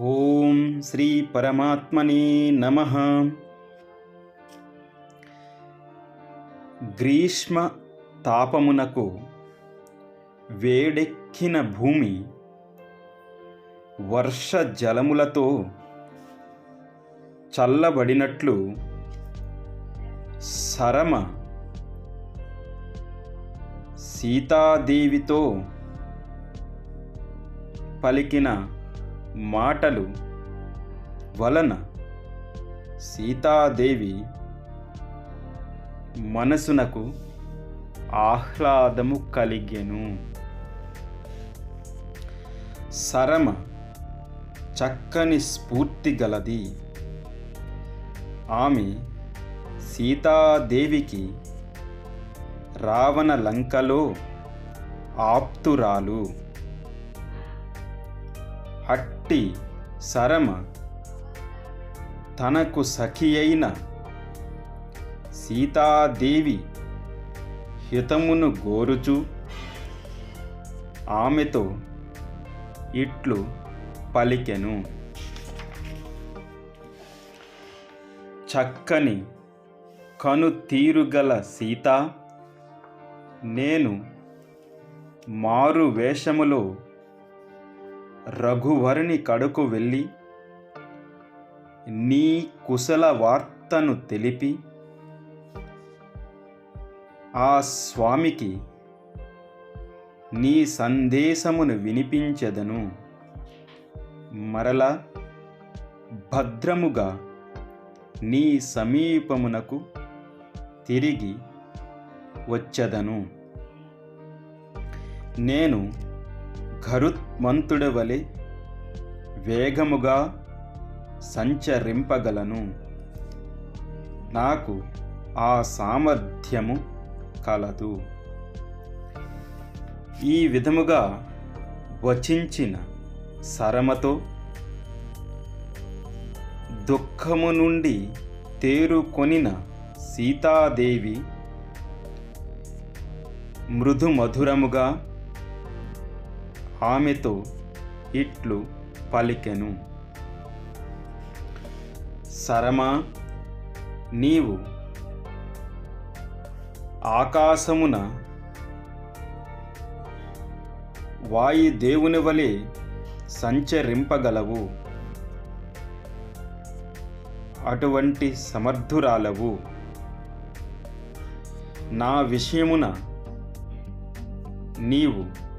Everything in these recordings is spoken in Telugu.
ఓం శ్రీ పరమాత్మనే నమ. గ్రీష్మ తాపమునకు వేడెక్కిన భూమి వర్ష జలములతో చల్లబడినట్లు సరమ సీతాదేవితో పలికిన మాటలు వలన సీతాదేవి మనసునకు ఆహ్లాదము కలిగెను. సరమ చక్కని స్ఫూర్తి గలది. ఆమె సీతాదేవికి రావణ లంకలో ఆప్తురాలు. అట్టి సరమ తనకు సఖి అయిన సీతాదేవి హితమును గోరుచు ఆమెతో ఇట్లు పలికెను. చక్కని కను తీరుగల సీత నేను మారు వేషములో రఘువరుని కడుకు వెళ్ళి నీ కుశల వార్తను తెలిపి ఆ స్వామికి నీ సందేశమును వినిపించదను. మరల భద్రముగా నీ సమీపమునకు తిరిగి వచ్చదను. నేను ఖరుత్మంతుడ వలె వేగముగా సంచరింపగలను. నాకు ఆ సామర్థ్యము కలదు. ఈ విధముగా వచించిన సరమతో దుఃఖము నుండి తేరుకొనిన సీతాదేవి మృదు మధురముగా ఆమెతో ఇట్లు పలికెను. సరమా నీవు ఆకాశమున వాయుదేవుని వలె సంచరింపగలవు. అటువంటి సమర్థురాలవు. నా విషయమున నీవు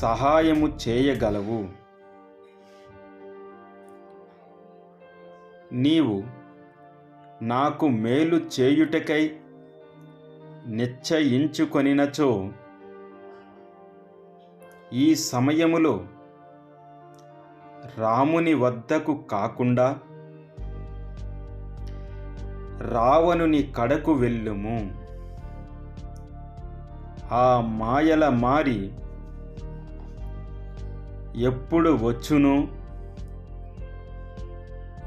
సహాయము చేయగలవు. నీవు నాకు మేలు చేయుటకై నిశ్చయించుకొనినచో ఈ సమయములో రాముని వద్దకు కాకుండా రావణుని కడకు వెళ్ళుము. ఆ మాయల మారి ఎప్పుడు వచ్చును?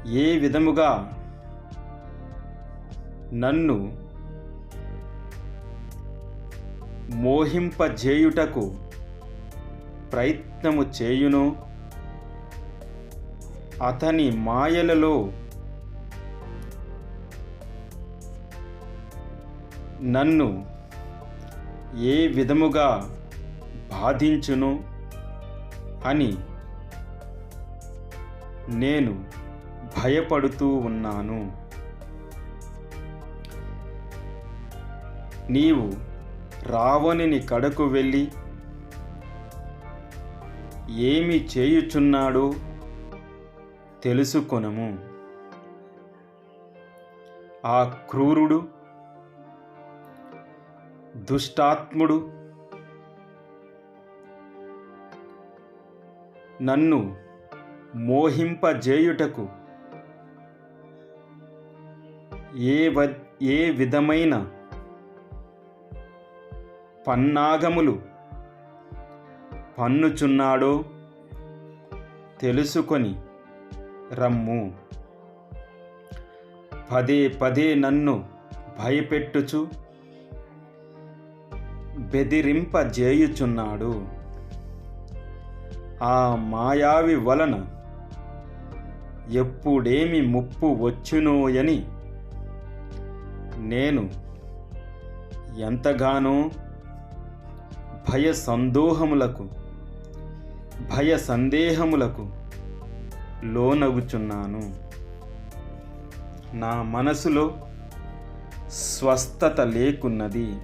ఏ విధముగా నన్ను మోహింపజేయుటకు ప్రయత్నము చేయును? అతని మాయలలో నన్ను ఏ విధముగా బాధించును? అని నేను భయపడుతూ ఉన్నాను. నీవు రావణుని కడకు వెళ్ళి ఏమి చేయుచున్నాడో తెలుసుకొనము. ఆ క్రూరుడు దుష్టాత్ముడు నన్ను మోహింపజేయుటకు ఏ వ ఏ విధమైన పన్నాగములు పన్నుచున్నాడో తెలుసుకొని రమ్ము. పదే పదే నన్ను భయపెట్టుచు బెదిరింపజేయుచున్నాడు. ఆ మాయావి వలన ఎప్పుడేమి ముప్పు వచ్చునోయని నేను ఎంతగానో భయ సందోహములకు భయ సందేహములకు లోనగుచున్నాను. నా మనసులో స్వస్థత లేకున్నది.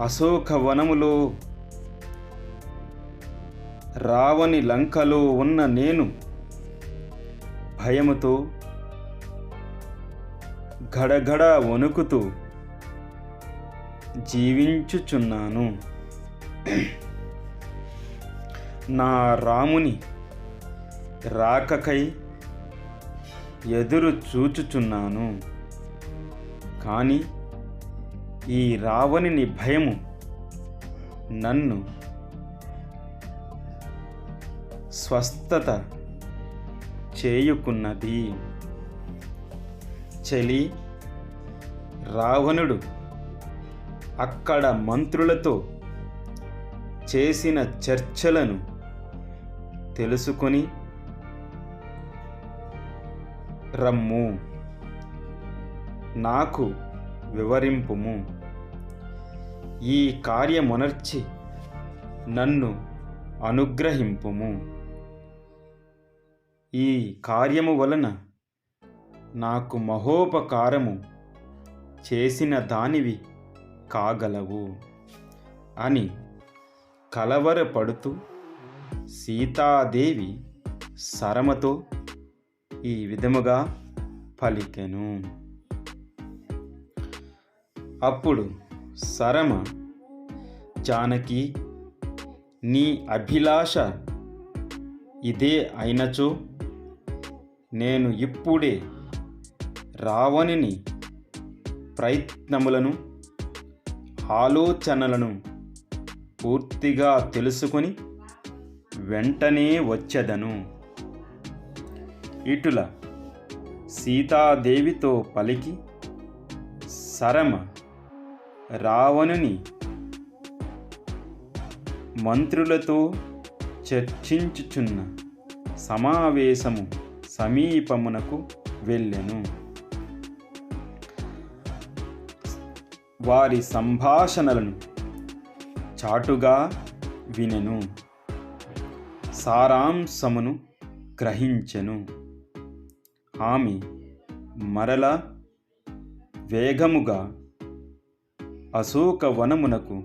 అశోకవనములో రావణి లంకలో ఉన్న నేను భయముతో గడగడ వణుకుతూ జీవించుచున్నాను. నా రాముని రాకకై ఎదురు చూచుచున్నాను. కానీ ఈ రావణిని భయము నన్ను స్వస్థత చేయుకున్నది. చలి రావణుడు అక్కడ మంత్రులతో చేసిన చర్చలను తెలుసుకొని రమ్ము. నాకు వివరింపుము. ఈ కార్యమునర్చి నన్ను అనుగ్రహింపుము. ఈ కార్యము వలన నాకు మహోపకారము చేసిన దానివి కాగలవు అని కలవరపడుతూ సీతాదేవి సరమతో ఈ విధముగా పలికెను. అప్పుడు సరమ జానకి నీ అభిలాష ఇదే అయినచో నేను ఇప్పుడే రావణుని ప్రయత్నములను ఆలోచనలను పూర్తిగా తెలుసుకొని వెంటనే వచ్చెదను. ఇటుల సీతాదేవితో పలికి సరమ రావణుని మంత్రులతో చర్చించుచున్న సమావేశము సమీపమునకు వెళ్ళెను. వారి సంభాషణలను చాటుగా వినెను. సారాంశమును గ్రహించెను. ఆమె మరల వేగముగా అశోకవనమునకు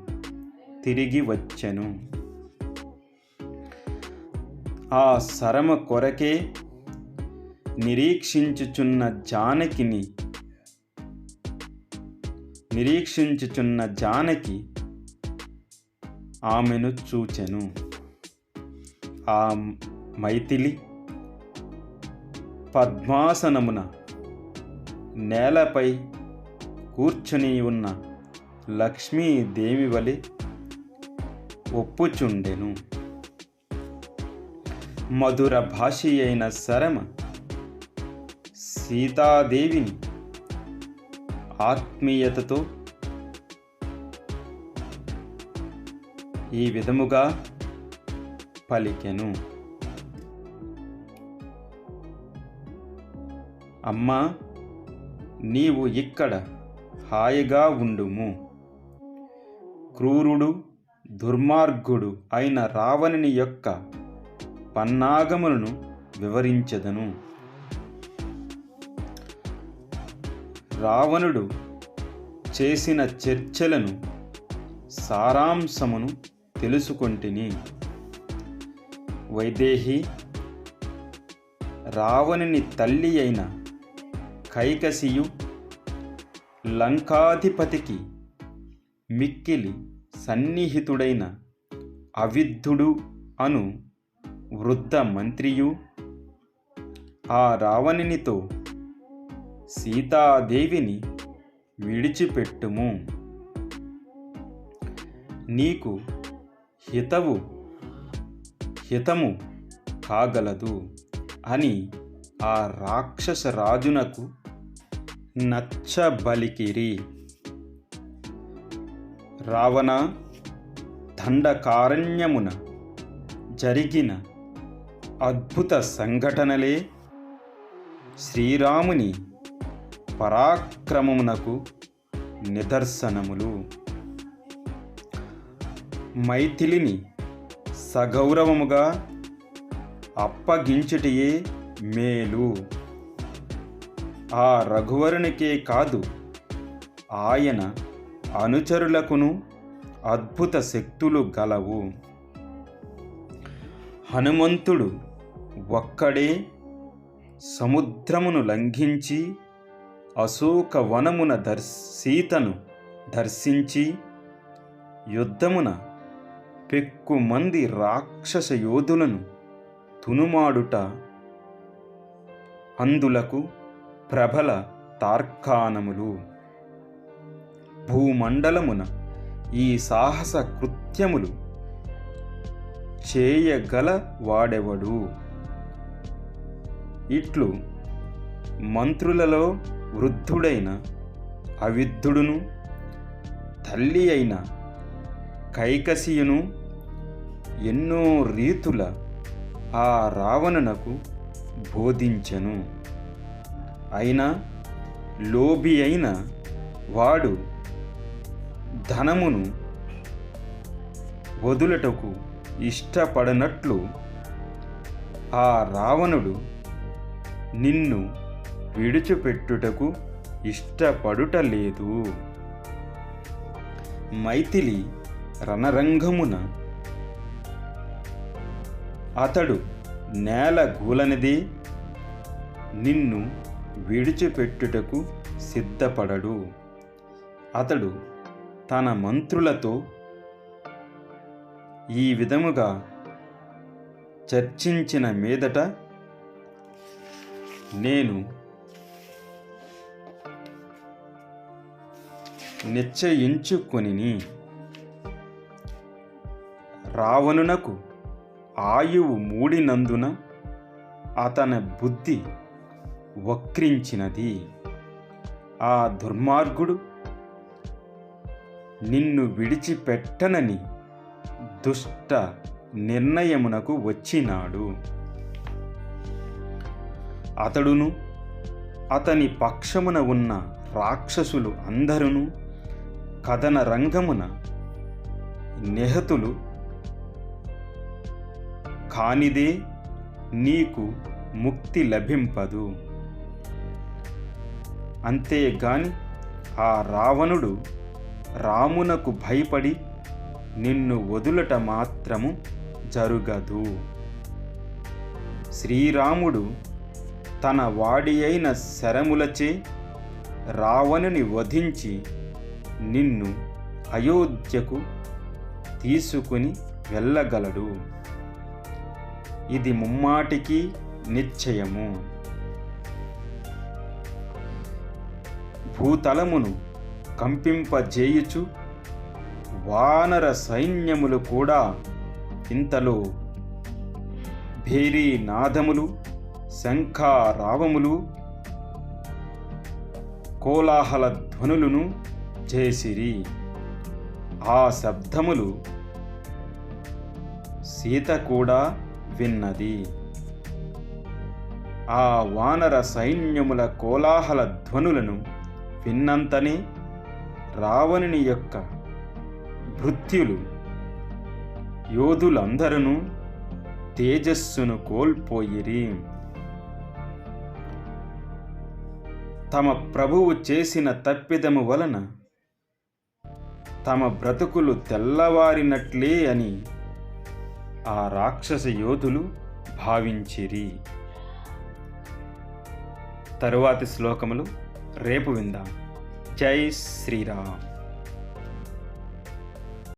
తిరిగి వచ్చెను. ఆ శరమ కొరకే నిరీక్షించుచున్న జానకిని నిరీక్షించుచున్న జానకి ఆమెను చూచెను. ఆ మైథిలి పద్మాసనమున నేలపై కూర్చుని ఉన్న లక్ష్మీదేవి వలె ఒప్పుచుండెను. మధుర భాషి అయిన శరమ సీతాదేవిని ఆత్మీయతతో ఈ విధముగా పలికెను. అమ్మా నీవు ఇక్కడ హాయిగా ఉండుము. క్రూరుడు దుర్మార్గుడు అయిన రావణుని యొక్క పన్నాగములను వివరించదను. రావణుడు చేసిన చర్చలను సారాంశమును తెలుసుకొంటిని. వైదేహి రావణుని తల్లి అయిన కైకసియు లంకాధిపతికి మిక్కిలి సన్నిహితుడైన అవిద్ధుడు అను వృద్ధ మంత్రియు ఆ రావణునితో సీతాదేవిని విడిచిపెట్టుము. నీకు హితవు హితము కాగలదు అని ఆ రాక్షస రాజునకు నచ్చబలికిరి. రావణ దండకారణ్యమున జరిగిన అద్భుత సంఘటనలే శ్రీరాముని పరాక్రమమునకు నిదర్శనములు. మైథిలిని సగౌరవముగా అప్పగించుటయే మేలు. ఆ రఘువరునికే కాదు ఆయన అనుచరులకును అద్భుత శక్తులు గలవు. హనుమంతుడు ఒక్కడే సముద్రమును లంఘించి అశోక వనమున దర్ సీతను దర్శించి యుద్ధమున పెక్కుమంది రాక్షస యోధులను తునుమాడుట అందులకు ప్రబల తార్కాణములు. భూమండలమున ఈ సాహస కృత్యములు చేయగల వాడెవడు? ఇట్లు మంత్రులలో వృద్ధుడైన అవిద్ధుడును తల్లి అయిన కైకసియును ఎన్నో రీతుల ఆ రావణునకు బోధించెను. అయినా లోబి అయిన వాడు ధనమును వదులటకు ఇష్టపడనట్లు ఆ రావణుడు నిన్ను విడిచిపెట్టుటకు ఇష్టపడుట లేదు. మైథిలి రణరంగమున అతడు నేల గూలనిది నిన్ను విడిచిపెట్టుటకు సిద్ధపడడు. అతడు తన మంత్రులతో ఈ విధముగా చర్చించిన మీదట నేను నిశ్చయించుకొనిని. రావణునకు ఆయువు మూడినందున అతని బుద్ధి వక్రించినది. ఆ దుర్మార్గుడు నిన్ను విడిచిపెట్టనని దుష్ట నిర్ణయమునకు వచ్చినాడు. అతడును అతని పక్షమున ఉన్న రాక్షసులు అందరును కథన రంగమున నిహతులు కానిదే నీకు ముక్తి లభింపదు. అంతేగాని ఆ రావణుడు రామునకు భయపడి నిన్ను వదులట మాత్రము జరుగదు. శ్రీరాముడు తన వాడి అయిన శరములచే రావణుని వధించి నిన్ను అయోధ్యకు తీసుకుని వెళ్ళగలడు. ఇది ముమ్మాటికి నిశ్చయము. భూతలమును కంపింపజేయుచు వానర సైన్యములు కూడా ఇంతలో భేరీ నాదములు శంఖారావములు కోలాహల ధ్వనులను చేసిరి. ఆ శబ్దములు సీత కూడా విన్నది. ఆ వానర సైన్యముల కోలాహల ధ్వనులను విన్నంతనే రావణుని యొక్క భృత్యులు యోధులందరూ తేజస్సును కోల్పోయిరి. తమ ప్రభువు చేసిన తప్పిదము వలన తమ బ్రతుకులు తెల్లవారినట్లే అని ఆ రాక్షస యోధులు భావించిరి. తరువాతి శ్లోకములు రేపు విందాం. జై శ్రీరామ్.